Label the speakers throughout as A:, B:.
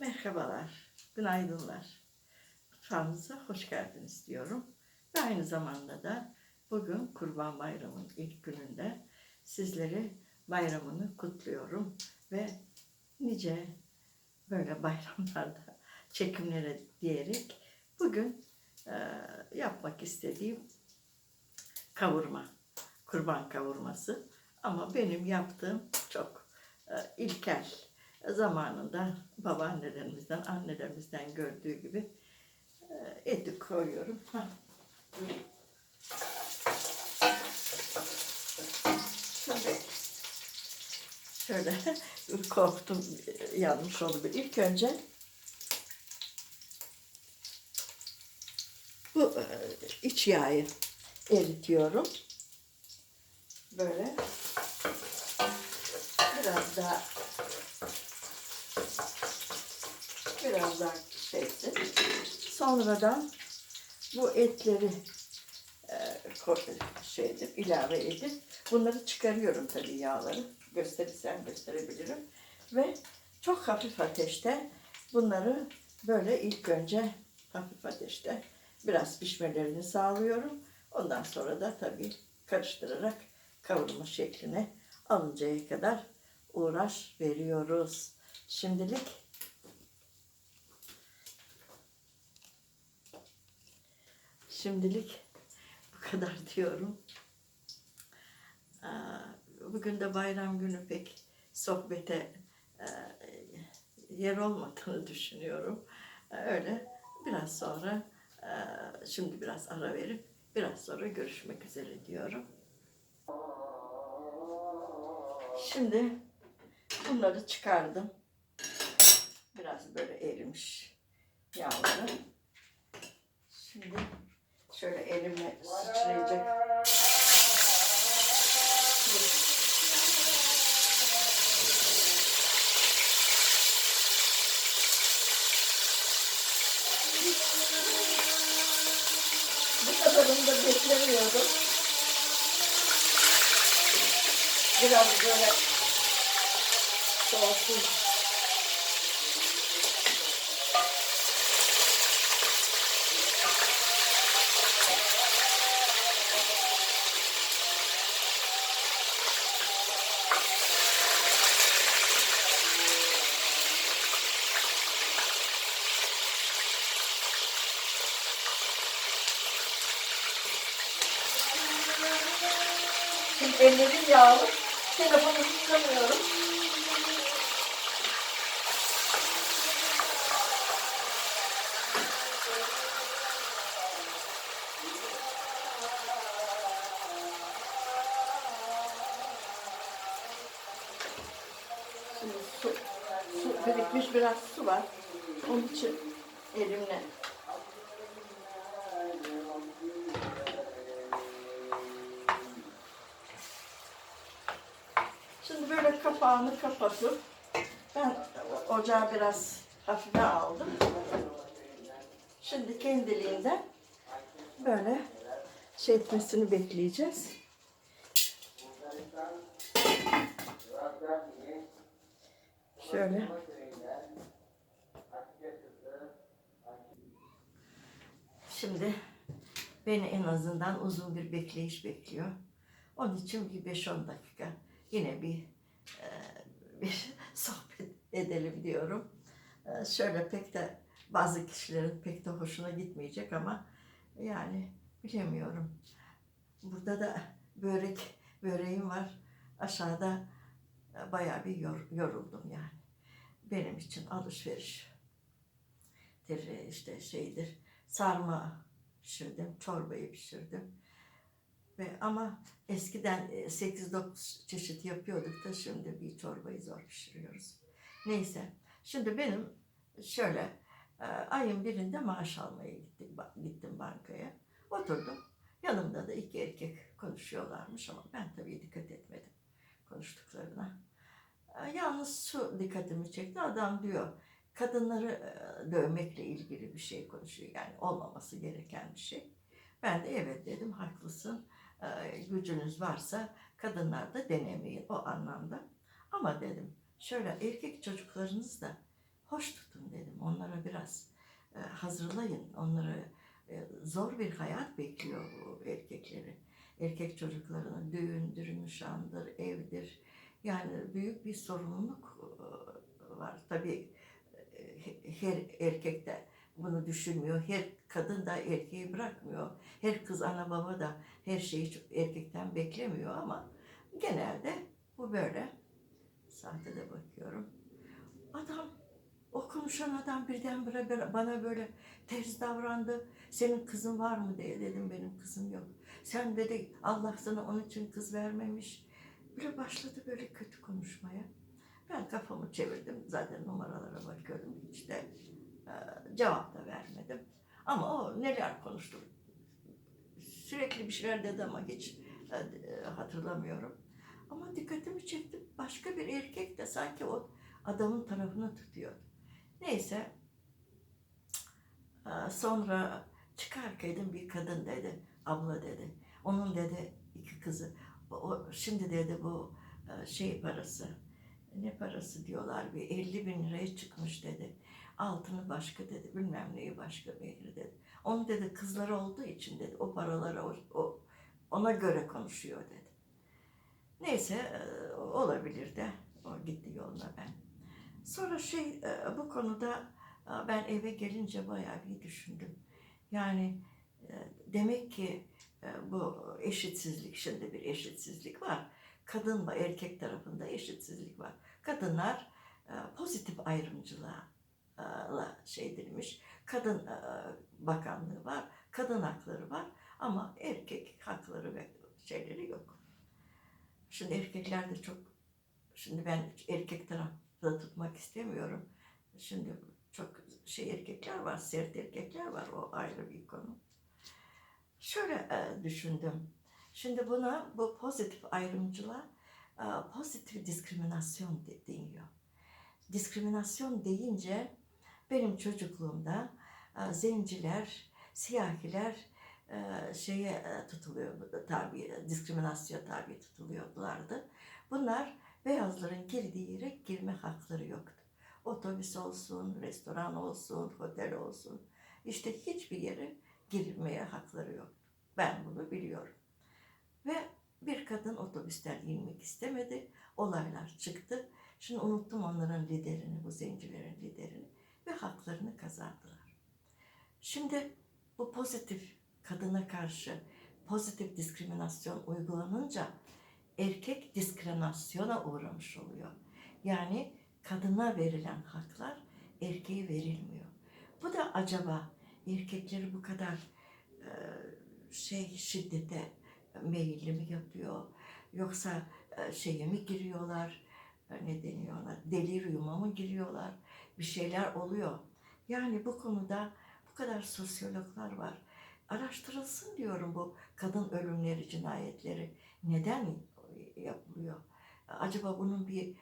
A: Merhabalar, günaydınlar. Mutfağımıza hoş geldiniz diyorum. Ve aynı zamanda da bugün Kurban Bayramı'nın ilk gününde sizleri bayramını kutluyorum. Ve nice böyle bayramlarda çekimlere diyerek bugün e, yapmak istediğim kavurma, kurban kavurması. Ama benim yaptığım çok e, ilkel zamanında babaannelerimizden, annelerimizden gördüğü gibi e, eti koyuyorum. Hah. Şöyle, şöyle korktum yanlış oldu. İlk önce bu e, iç yağı eritiyorum. Böyle biraz daha biraz daha şeysin. Sonradan bu etleri e, şey edip, ilave edip bunları çıkarıyorum tabii yağları. Gösterirsem gösterebilirim. Ve çok hafif ateşte bunları böyle ilk önce hafif ateşte biraz pişmelerini sağlıyorum. Ondan sonra da tabii karıştırarak kavurma şekline alıncaya kadar uğraş veriyoruz. Şimdilik Şimdilik bu kadar diyorum. Aa, Bugün de bayram günü pek sohbete e, yer olmadığını düşünüyorum. E, Öyle biraz sonra e, şimdi biraz ara verip biraz sonra görüşmek üzere diyorum. Şimdi bunları çıkardım. Biraz böyle erimiş yağları. Şimdi şöyle elimle sıçrayacak. Bu kadarını da beklemiyordum. Biraz böyle soğusun. Şimdi ellerim yağlı. Telefonu tutamıyorum. Şimdi su, su birikmiş biraz su var. Onun için elimle Şimdi böyle kapağını kapatıp ben ocağı biraz hafife aldım. Şimdi kendiliğinden böyle şey etmesini bekleyeceğiz. Şöyle. Şimdi beni en azından uzun bir bekleyiş bekliyor. Onun için bir 5-10 dakika yine bir bir sohbet edelim diyorum. Şöyle pek de bazı kişilerin pek de hoşuna gitmeyecek ama yani bilemiyorum. Burada da börek böreğim var. Aşağıda bayağı bir yor- yoruldum yani. Benim için alışveriş işte şeydir. Sarma pişirdim, çorbayı pişirdim. Ve ama eskiden e, 8-9 çeşit yapıyorduk da şimdi bir çorbayı zor pişiriyoruz. Neyse. Şimdi benim şöyle e, ayın birinde maaş almaya gittim, gittim bankaya. Oturdum. Yanımda da iki erkek konuşuyorlarmış ama ben tabii dikkat etmedim konuştuklarına. E, Yalnız şu dikkatimi çekti. Adam diyor kadınları e, dövmekle ilgili bir şey konuşuyor. Yani olmaması gereken bir şey. Ben de evet dedim haklısın. E, gücünüz varsa kadınlar da denemeyin o anlamda. Ama dedim şöyle erkek çocuklarınız da hoş tutun dedim. Onlara biraz e, hazırlayın. Onları e, zor bir hayat bekliyor bu erkekleri. Erkek çocuklarının düğündür, nişandır, evdir. Yani büyük bir sorumluluk var. Tabii her erkek de bunu düşünmüyor. Her kadın da erkeği bırakmıyor. Her kız ana baba da her şeyi erkekten beklemiyor ama genelde bu böyle. Saate de bakıyorum. Adam, o konuşan adam birdenbire bana böyle ters davrandı. Senin kızın var mı diye dedim benim kızım yok. Sen dedi Allah sana onun için kız vermemiş. Böyle başladı böyle kötü konuşmaya. Ben kafamı çevirdim. Zaten numaralara bakıyorum. Hiç de e, cevap da vermedim. Ama o neler konuştu. Sürekli bir şeyler dedi ama hiç e, e, hatırlamıyorum. Ama dikkatimi çekti. Başka bir erkek de sanki o adamın tarafını tutuyor. Neyse. Sonra çıkarken bir kadın dedi. Abla dedi. Onun dedi iki kızı. O- şimdi dedi bu e, şey parası. Ne parası diyorlar bir 50 bin liraya çıkmış dedi. Altını başka dedi. Bilmem neyi başka yeri dedi. Onun dedi kızları olduğu için dedi. O paraları o, o- ona göre konuşuyor dedi. Neyse e, olabilir de o gitti yoluna ben. Sonra şey e, bu konuda e, ben eve gelince bayağı bir düşündüm. Yani demek ki bu eşitsizlik şimdi bir eşitsizlik var. Kadın ve erkek tarafında eşitsizlik var. Kadınlar pozitif ayrımcılığa şey edilmiş. Kadın e, bakanlığı var, kadın hakları var ama erkek hakları ve şeyleri yok. Şimdi erkekler de çok, şimdi ben erkek tarafta tutmak istemiyorum. Şimdi çok şey erkekler var, sert erkekler var, o ayrı bir konu. Şöyle e, düşündüm. Şimdi buna, bu pozitif ayrımcılığa e, pozitif diskriminasyon de- deniyor. Diskriminasyon deyince benim çocukluğumda e, zenciler, siyahiler e, şeye e, tutuluyor, tabi, diskriminasyona tabi tutuluyorlardı. Bunlar beyazların girdiği yere girme hakları yoktu. Otobüs olsun, restoran olsun, otel olsun. işte hiçbir yere girmeye hakları yoktu. Ben bunu biliyorum. Ve bir kadın otobüsten inmek istemedi. Olaylar çıktı. Şimdi unuttum onların liderini, bu zencilerin liderini ve haklarını kazandılar. Şimdi bu pozitif kadına karşı pozitif diskriminasyon uygulanınca erkek diskriminasyona uğramış oluyor. Yani kadına verilen haklar erkeğe verilmiyor. Bu da acaba erkekleri bu kadar e, şey şiddete meyilli mi yapıyor? Yoksa e, şeye mi giriyorlar? E, Ne deniyor ona? Deliriuma mı giriyorlar? Bir şeyler oluyor. Yani bu konuda bu kadar sosyologlar var. Araştırılsın diyorum bu kadın ölümleri, cinayetleri neden yapılıyor? Acaba bunun bir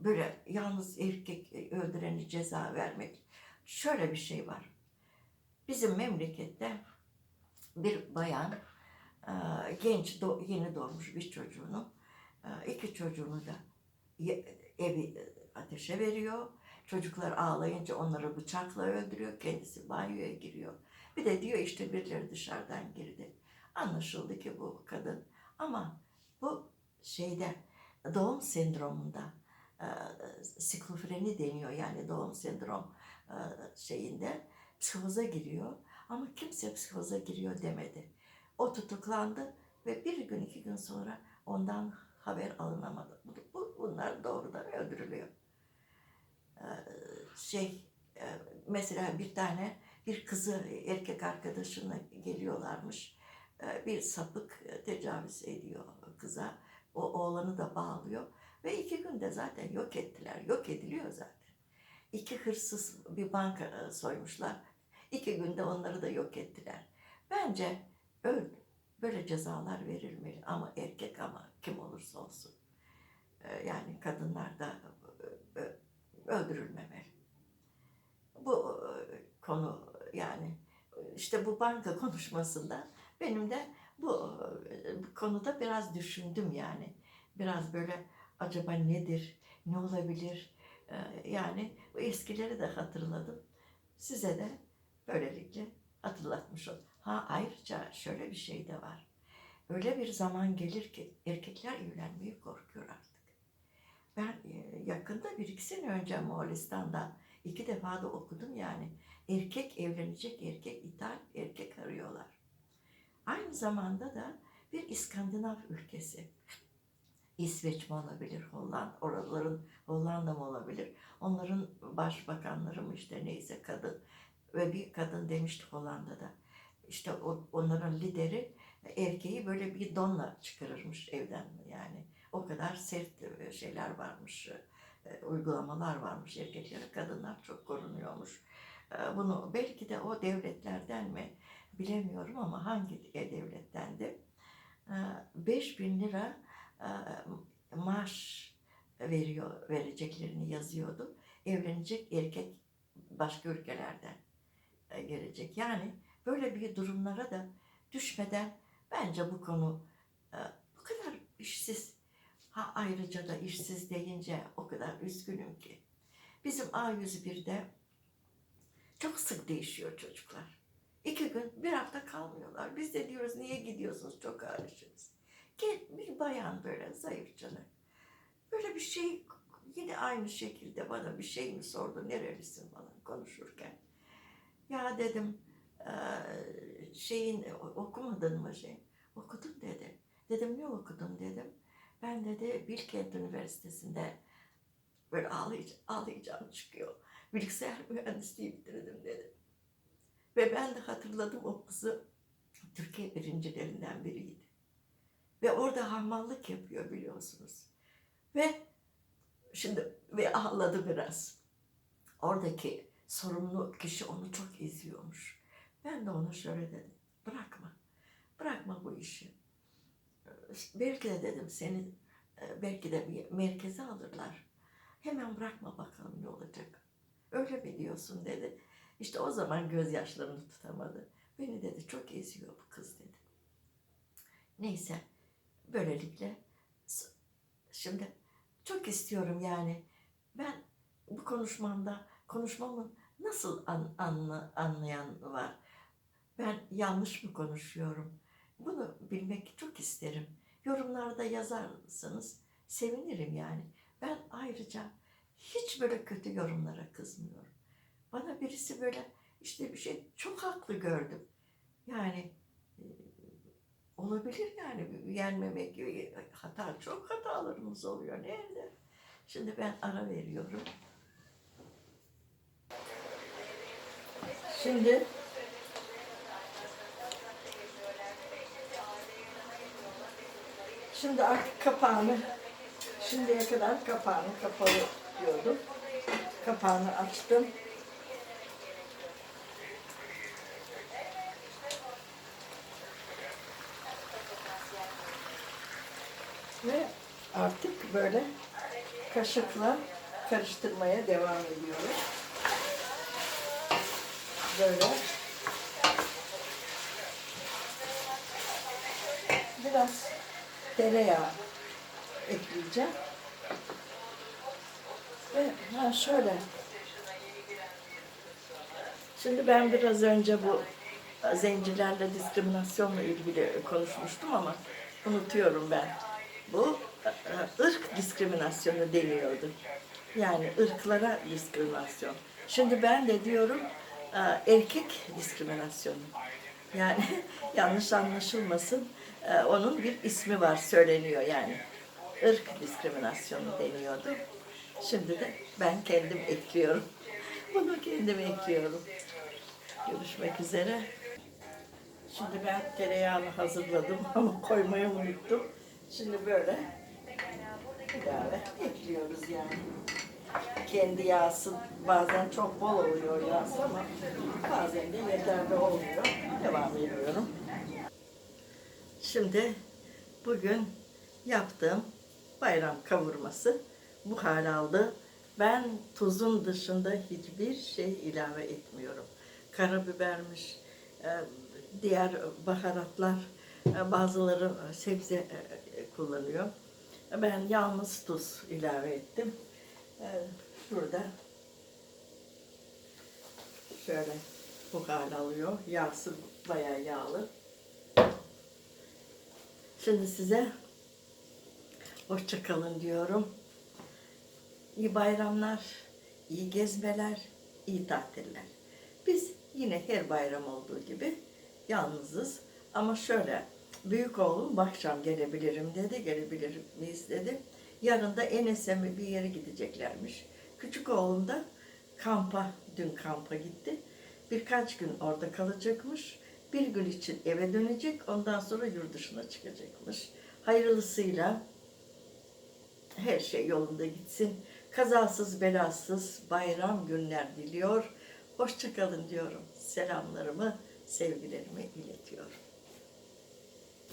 A: böyle yalnız erkek öldüreni ceza vermek şöyle bir şey var. Bizim memlekette bir bayan e, genç yeni doğmuş bir çocuğunu e, iki çocuğunu da evi ateşe veriyor. Çocuklar ağlayınca onları bıçakla öldürüyor. Kendisi banyoya giriyor. Bir de diyor işte birileri dışarıdan girdi. Anlaşıldı ki bu kadın. Ama bu şeyde doğum sendromunda e, skizofreni deniyor yani doğum sendrom e, şeyinde psikoza giriyor. Ama kimse psikoza giriyor demedi. O tutuklandı ve bir gün iki gün sonra ondan haber alınamadı. Bu, bu- bunlar doğrudan öldürülüyor. Şey e, mesela bir tane bir kızı erkek arkadaşına geliyorlarmış. Ee, Bir sapık e, tecavüz ediyor kıza. O oğlanı da bağlıyor. Ve iki günde zaten yok ettiler. Yok ediliyor zaten. İki hırsız bir banka e, soymuşlar. İki günde onları da yok ettiler. Bence öl, böyle cezalar verilmeli ama erkek ama kim olursa olsun. Yani kadınlar da e, e, öldürülmemeli. Bu e, konu yani işte bu banka konuşmasında benim de bu, e, bu konuda biraz düşündüm yani. Biraz böyle acaba nedir, ne olabilir, Ee, yani bu eskileri de hatırladım. Size de böylelikle hatırlatmış oldum. Ha ayrıca şöyle bir şey de var. Öyle bir zaman gelir ki erkekler evlenmeyi korkuyor artık. Ben e, yakında bir iki sene önce Moğolistan'da iki defa da okudum yani. Erkek evlenecek erkek, ithal erkek arıyorlar. Aynı zamanda da bir İskandinav ülkesi. İsveç mi olabilir, Hollanda, oraların Hollanda mı olabilir? Onların başbakanları mı işte neyse kadın ve bir kadın demişti Hollanda'da. İşte onların lideri erkeği böyle bir donla çıkarırmış evden yani. O kadar sert e, şeyler varmış, e, uygulamalar varmış erkeklere. Kadınlar çok korunuyormuş. E, Bunu belki de o devletlerden mi bilemiyorum ama hangi devlettendi? 5000 lira e, maaş veriyor vereceklerini yazıyordu. Evlenecek erkek başka ülkelerden e, gelecek. Yani böyle bir durumlara da düşmeden bence bu konu e, bu kadar işsiz ha ayrıca da işsiz deyince o kadar üzgünüm ki. Bizim A101'de çok sık değişiyor çocuklar. İki gün, bir hafta kalmıyorlar. Biz de diyoruz niye gidiyorsunuz çok ağrışınız. Gel bir bayan böyle zayıfçalı. Böyle bir şey yine aynı şekilde bana bir şey mi sordu nerelisin falan konuşurken. Ya dedim "eee, şeyin okumadın mı şey? Okudum dedi. Dedim ne okudun dedim. Ben dedi Bilkent Üniversitesi'nde böyle ağlayacağım, ağlayacağım çıkıyor. Bilgisayar mühendisliği bitirdim dedi. Ve ben de hatırladım o kızı Türkiye birincilerinden biriydi. Ve orada hamallık yapıyor biliyorsunuz. Ve şimdi ve ağladı biraz. Oradaki sorumlu kişi onu çok eziyormuş. Ben de ona şöyle dedim. Bırakma. Bırakma bu işi. Belki de dedim seni e, belki de bir merkeze alırlar. Hemen bırakma bakalım ne olacak. Öyle mi diyorsun dedi. İşte o zaman gözyaşlarını tutamadı. Beni dedi çok eziyor bu kız dedi. Neyse böylelikle şimdi çok istiyorum yani ben bu konuşmamda konuşmamı nasıl an, anla- anlayan var? Ben yanlış mı konuşuyorum? Bunu bilmek çok isterim. Yorumlarda yazarsanız sevinirim yani. Ben ayrıca hiç böyle kötü yorumlara kızmıyorum. Bana birisi böyle işte bir şey çok haklı gördüm. Yani e, olabilir yani yenmemek gibi hata çok hatalarımız oluyor. Nerede? Şimdi ben ara veriyorum. Şimdi Şimdi artık kapağını şimdiye kadar kapağını kapalı tutuyordum. Kapağını açtım. Ve artık böyle kaşıkla karıştırmaya devam ediyoruz. Böyle. Biraz tereyağı ekleyeceğim. Ve ha şöyle. Şimdi ben biraz önce bu zencilerle diskriminasyonla ilgili konuşmuştum ama unutuyorum ben. Bu e, ırk diskriminasyonu deniyordu. Yani ırklara diskriminasyon. Şimdi ben de diyorum e, erkek diskriminasyonu. Yani yanlış anlaşılmasın. E, Onun bir ismi var söyleniyor yani. Irk diskriminasyonu deniyordu. Şimdi de ben kendim ekliyorum. Bunu kendim ekliyorum. Görüşmek üzere. Şimdi ben tereyağını hazırladım ama koymayı unuttum. Şimdi böyle ilave ekliyoruz yani. Kendi yağsı bazen çok bol oluyor yağsı ama bazen de yeterli olmuyor. Devam ediyorum. Şimdi bugün yaptığım bayram kavurması bu hal aldı. Ben tuzun dışında hiçbir şey ilave etmiyorum. Karabibermiş, e, diğer baharatlar, e, bazıları sebze e, kullanıyor. Ben yalnız tuz ilave ettim. Burada şöyle bu hal alıyor. Yağsı bayağı yağlı. Şimdi size hoşça kalın diyorum. İyi bayramlar, iyi gezmeler, iyi tatiller. Biz yine her bayram olduğu gibi yalnızız. Ama şöyle, büyük oğlum akşam gelebilirim dedi, gelebilir miyiz dedi. Yarın da Enes'e bir yere gideceklermiş. Küçük oğlum da kampa, dün kampa gitti. Birkaç gün orada kalacakmış. Bir gün için eve dönecek, ondan sonra yurt dışına çıkacakmış. Hayırlısıyla her şey yolunda gitsin. Kazasız belasız bayram günler diliyor. Hoşçakalın diyorum. Selamlarımı, sevgilerimi iletiyorum.